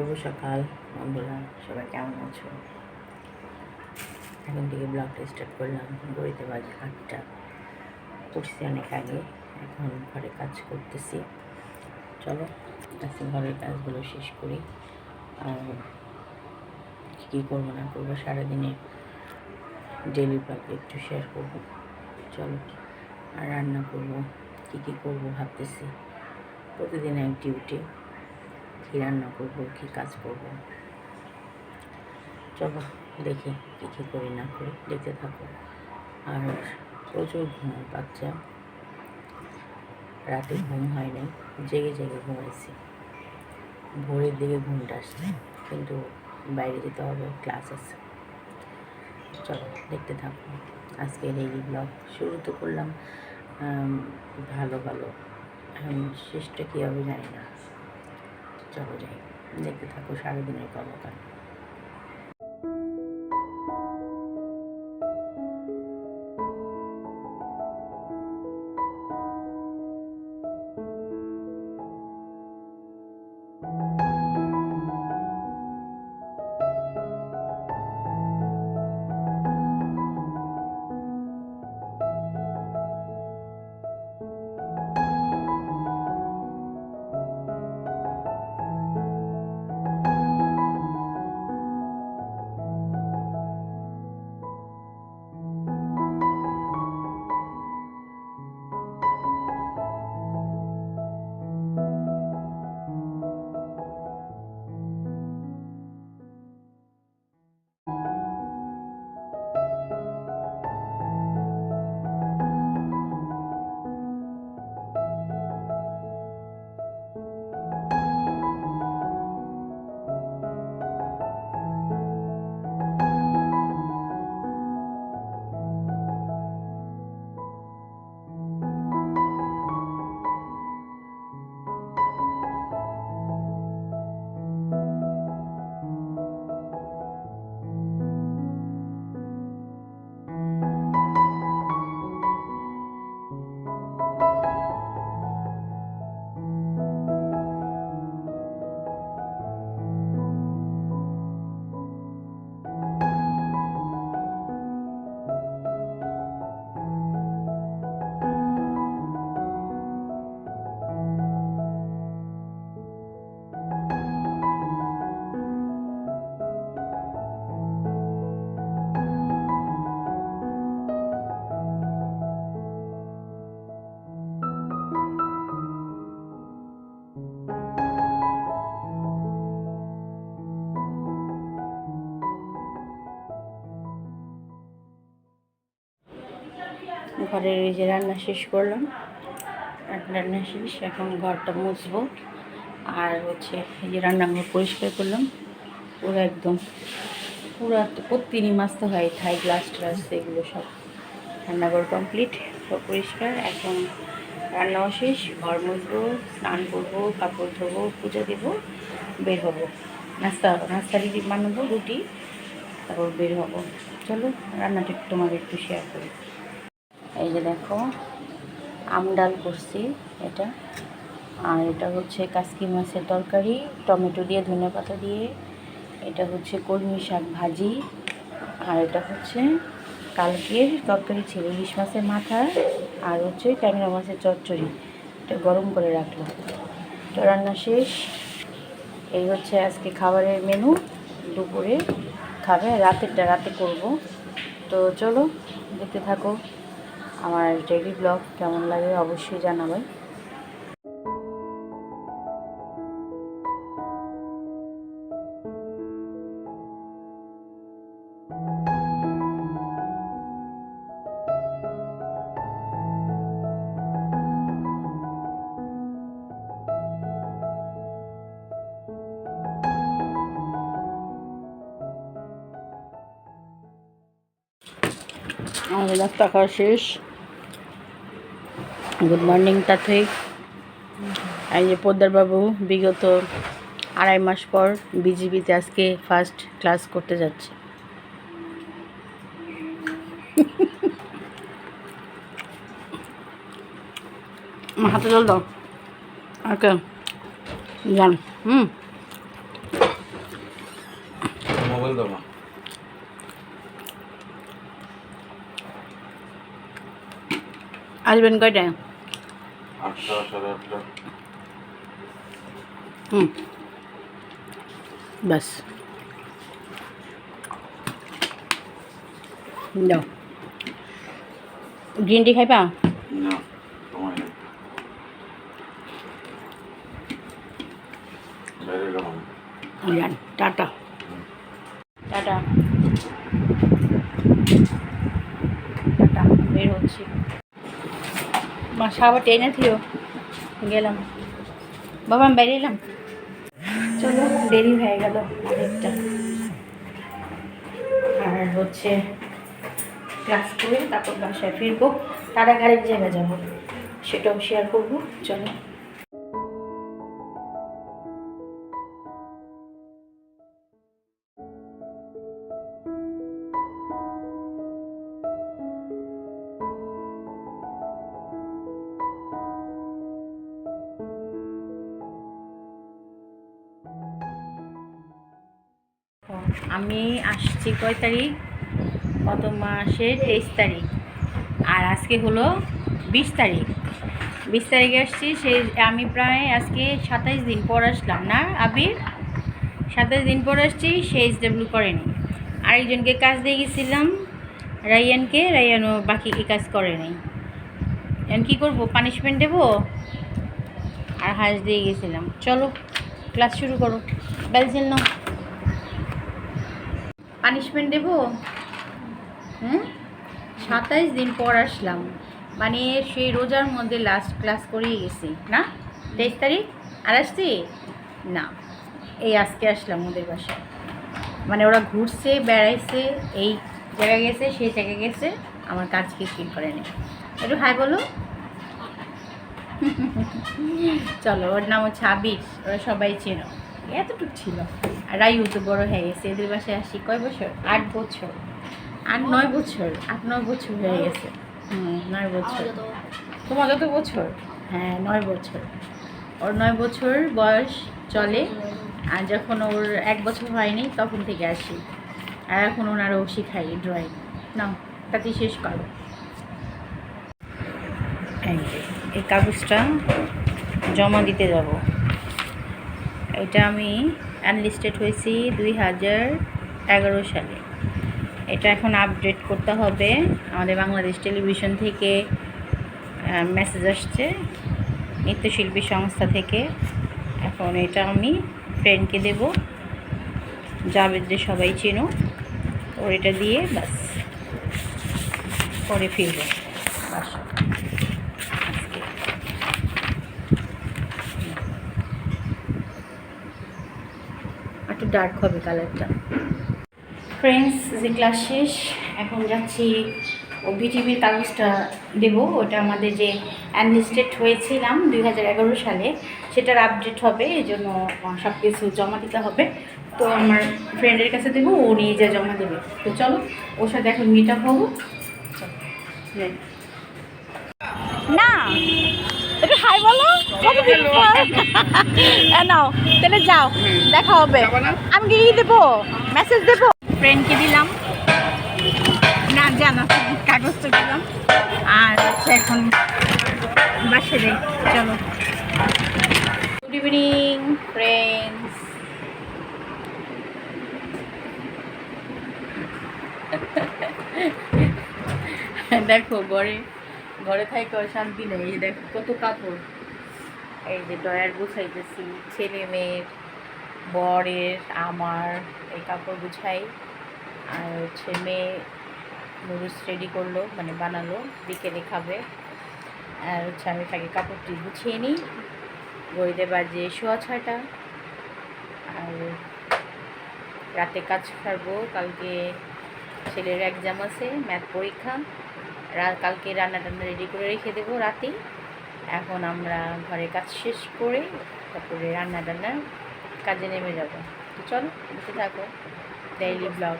শুভ সকাল বন্ধুরা, সবাই কেমন আছো? এখন থেকে ব্লগটা স্টার্ট করলাম গড়িতে বাজে আটটা। উঠছি অনেক আগে, এখন ঘরে কাজ করতেছি। চলো, আজকে ঘরের কাজগুলো শেষ করি। আর কী করব, না করব, সারাদিনে ডেলি ব্লগ একটু শেয়ার করব। চলো, আর রান্না করব, কী কী করব ভাবতেছি। প্রতিদিন এক ডিউটি কী রান্না করব, কী কাজ করব? চলো দেখি কী কী করি না করি, দেখতে থাকো। আর প্রচুর ঘুম, বাচ্চা। রাতে ঘুম হয় নাই, জেগে জেগে ঘুমাইছি। ভোরের দিকে ঘুমটা আসছে, কিন্তু বাইরে যেতে হবে, ক্লাস আছে। চলো দেখতে থাকো। আজকের এই ব্লগ শুরু তো করলাম ভালো ভালো। শেষটা কী হবে জানি না। চলো যাই। দেখতে থাকো সারাদিনের কর্মকাণ্ড। ঘরের এই যে রান্না শেষ করলাম। রান্না শেষ, এখন ঘরটা মুছবো। আর হচ্ছে এই যে রান্নাঘর পরিষ্কার করলাম। পুরো একদম, পুরো প্রতিদিনই মাজতে হয়, থাই, গ্লাস ট্লাস, এগুলো সব। রান্নাঘর কমপ্লিট সব পরিষ্কার। এখন রান্নাও শেষ, ঘর মুছবো, স্নান করব, কাপড় ধোবো, পুজো দেবো, বের হব। নাস্তা নাস্তা রুটি বানাবো, রুটি, তারপর বের হব। চলো, রান্নাটা তোমাকে একটু শেয়ার করি। এই যে দেখো, আম ডাল করছি এটা। আর এটা হচ্ছে কাসকি মাছের তরকারি, টমেটো দিয়ে ধনে পাতা দিয়ে। এটা হচ্ছে কলমি শাক ভাজি। আর এটা হচ্ছে কালকের তরকারি ছিল ইলিশ মাছের মাথা আর হচ্ছে ট্যাংরা মাছের চচ্চড়ি। এটা গরম করে রাখলাম। তো রান্না শেষ। এই হচ্ছে আজকে খাবারের মেনু। দুপুরে খাবে, রাতেরটা রাতে করব। তো চলো, দেখতে থাকো। আমার ডেইলি ব্লগ কেমন লাগে অবশ্যই জানাবে আমাদের নাস্তা খাওয়া শেষ। গুড মর্নিং তাথিক এই যে পোদ্দার বাবু বিগত আড়াই মাস পর বিজিবিতে আজকে ফার্স্ট ক্লাস করতে যাচ্ছে। হাতে জল দাও। ওকে জান। হুম। জল দাও আসবেন কয়টায়? আটটা সাড়ে আটটা হুম। বাস। দাও গ্রিন টি খাইবা? না সময় নেই। যান টাটা। টাটা। টাটা বের হচ্ছি। মাসা আবার ট্রেনে থিও। গেলাম। বাবা, আমি বেরিয়েলাম চলো, দেরি হয়ে গেল অনেকটা আর হচ্ছে ক্লাস করে তারপর বাসায় ফিরবো। তার আগে জায়গায় যাব। সেটাও শেয়ার করব। চলো। আমি আসছি কয় তারিখ? গত মাসের তেইশ তারিখ। আর আজকে হলো বিশ তারিখ। বিশ তারিখে আসছি সে আমি প্রায় আজকে সাতাইশ দিন পর আসলাম, না আবির? সাতাইশ দিন পর আসছি সে এইচ ডাব্লিউ করেনি। আরেকজনকে কাজ দিয়ে গেছিলাম, রাইয়ানকে, রাইয়ানও বাকিকে কাজ করেনি এখন কী করব পানিশমেন্ট দেবো? আর হাঁস দিয়ে গেছিলাম। চলো ক্লাস শুরু করো। বেলজেল নাও। পানিশমেন্ট দেবো? হুম? সাতাইশ দিন পর আসলাম। মানে সেই রোজার মধ্যে লাস্ট ক্লাস করেই গেছি। না? তেইশ তারিখ? আর আসছি? না। এই আজকে আসলাম ওদের বাসায়। মানে ওরা ঘুরছে, বেড়াইছে, এই জায়গায় গেছে, সেই জায়গায় গেছে, আমার কাজ কিছুই করেনি একটু হাই বলো। চলো, ওর নাম হচ্ছে আবির, ওরা সবাই চেনো। এতটুকু ছিল। আর তো বড় হয়ে গেছে। এদের বাসায় আসি কয় বছর? আট বছর। আট নয় বছর? আট নয় বছর হয়ে গেছে। হুম নয় বছর। তোমার কত বছর। হ্যাঁ নয় বছর। ওর নয় বছর বয়স চলে। আর যখন ওর এক বছর হয়নি তখন থেকে আসি। আর এখন ওনারও শিখাই ড্রয়িং নাও তাতে শেষ করো। এই কাগজটা জমা দিতে যাব। এটা আমি আনলিস্টেড হয়েছি দুই হাজার এগারো সালে। এটা এখন আপডেট করতে হবে। আমাদের বাংলাদেশ টেলিভিশন থেকে মেসেজ আসছে নৃত্যশিল্পী সংস্থা থেকে। এখন এটা আমি ফ্রেন্ডকে দেব। জাবেদদের সবাই চেনো, ওর এটা দিয়ে বাস, পরে ফিরবো। বাসা। ডার্ক হবে কালারটা ফ্রেন্ডস যে ক্লাস শেষ এখন যাচ্ছি ও বিটিভির কাগজটা দেব। ওটা আমাদের যে অ্যানলিস্টেড হয়েছিলাম দুই হাজার এগারো সালে সেটার আপডেট হবে এই জন্য সব কিছু জমা দিতে হবে। তো আমার ফ্রেন্ডের কাছে দেবো ও নিয়ে যা জমা দেবে। তো চলো ওর সাথে এখন মিট আপ হব। না একটু হাই বলো। নাও। তাহলে যাও দেখা হবে। আমি কি দেবো? মেসেজ দেবো? ফ্রেন্ডকে দিলাম। না জানো কাগজটা দিলাম। আর হচ্ছে এখন বাসে যাই চলো। গুড ইভিনিং ফ্রেন্ডস দেখো ঘরে ঘরে থাইকে শান্তি নেই। এই দেখো কত কাপড়। এই যে ডয়ার গুছাইতেছি, ছেলে মেয়ের, বরের, আমার, এই কাপড় গুছাই, আর হচ্ছে মেয়ে নুডলস রেডি করল মানে বানালো, বিকেলে খাবে। আর হচ্ছে আমি তাকে কাপড়টি গুছিয়ে নিই। গড়িতে বাজে সোয়া ছয়টা। আর রাতে কাজ ছাড়বো কালকে ছেলের এক্সাম আছে ম্যাথ পরীক্ষা। কালকে রান্না টান্না রেডি করে রেখে দেবো রাতেই। এখন আমরা ঘরে কাজ শেষ করে তারপরে রান্না টান্না কাজে নেমে যাব। তো চলো দেখে থাকো। Daily blog